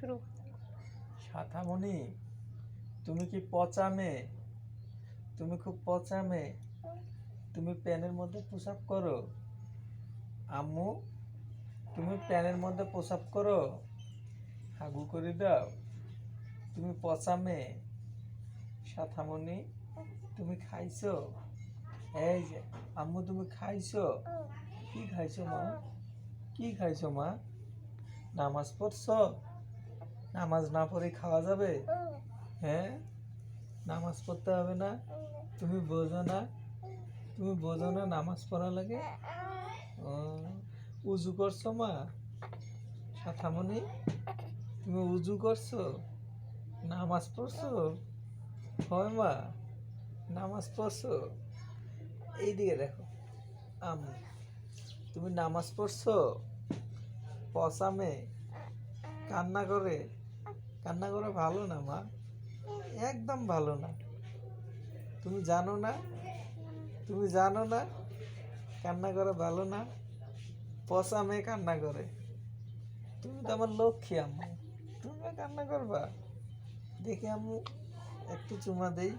শুরু। সাথামণি তুমি কি পচা মেয়ে? তুমি খুব পচা মেয়ে। তুমি প্যানের মধ্যে প্রসাব করো। আম্মু, তুমি প্যানের মধ্যে প্রসাব করো। হাগু করে দাও। তুমি পচা মেয়ে। সাথামণি তুমি খাইছো? এই যে, আম্মু তুমি খাইছো? কি খাইছো মা? কি খাইছো মা? নামাজ পড়ছো? নামাজ না পড়ে খাওয়া যাবে? হ্যাঁ? নামাজ পড়তে হবে না? তুমি বোঝো না? তুমি বোঝো না নামাজ পড়া লাগে? উজু করছ মা? সাথামণি, তুমি উজু করছ? নামাজ পড়ছো? হয় মা, নামাজ পড়ছো? এইদিকে দেখো, আম, তুমি নামাজ পড়ছো? পসামে কান্না করে? কান্না করা ভালো না, মা। একদম ভালো না। তুমি জানো না? তুমি জানো না? কান্না করা ভালো না? পচা মেয়ে কান্না করে। তুমি তো আমার লক্ষ্মী, আম্মু। তুমি কান্না করবা। দেখি, আম্মু, একটু চুমা দেই।